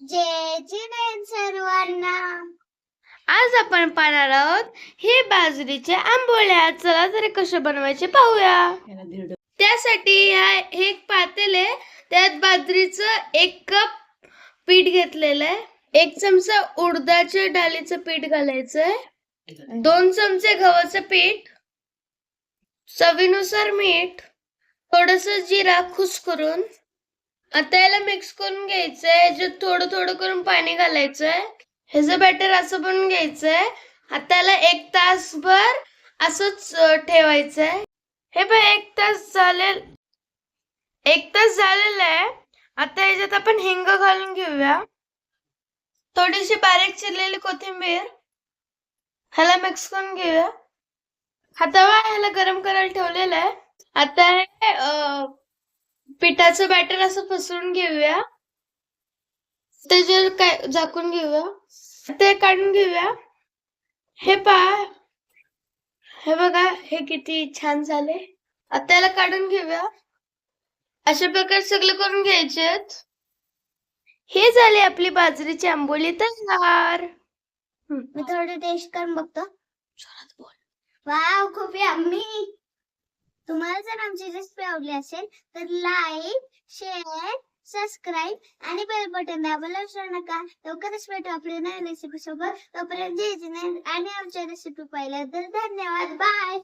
जय जिनेन सर्वांना. आज आपण पाहणार आहोत हे बाजरीचे आंबोळ्या चला तरी कसे बनवायचे पाहूया. त्यासाठी ह्या हे एक पातेल आहे त्यात बाजरीचं एक कप पीठ घेतलेलं आहे. एक चमचा उडदाच्या डालीचं पीठ घालायचंय. दोन चमचे गव्हाचं पीठ चवीनुसार मीठ थोडस जिरा खुस करून आता याला मिक्स करून घ्यायचंय. जे थोडं थोडं करून पाणी घालायचंय. ह्याचं बॅटर असं बनवून घ्यायचंय. आता याला एक तासभर असंच ठेवायचंय. हे पण एक तास झाले एक तास झालेला आहे. आता याच्यात आपण हिंग घालून घेऊया. थोडीशी बारीक चिरलेली कोथिंबीर. ह्याला मिक्स करून घेऊया. हा तवा ह्याला गरम करायला ठेवलेला आहे. आता हे पिठाचं बॅटर असं पसरून घेऊया. त्याच्यावर काय झाकून घेऊया. ते काढून घेऊया. हे पहा. हे बघा हे किती छान झाले. आता याला काढून घेऊया. अशा प्रकारे सगळं करून घ्यायचेत हे झाले आपली बाजरीची आंबोली तयार. हम्म, मी थोडी टेस्ट करून बघतो. बोल. वाव खूप आम्ही जर आमची रेसिपी आवडली असेल तर लाईक शेअर सबस्क्राईब आणि बेल बटन दाबायला विसरू नका. लवकरच भेटू आपल्या नवीन रेसिपी सोबत. तोपर्यंत आणि आमच्या रेसिपी पाहिल्या तर धन्यवाद. बाय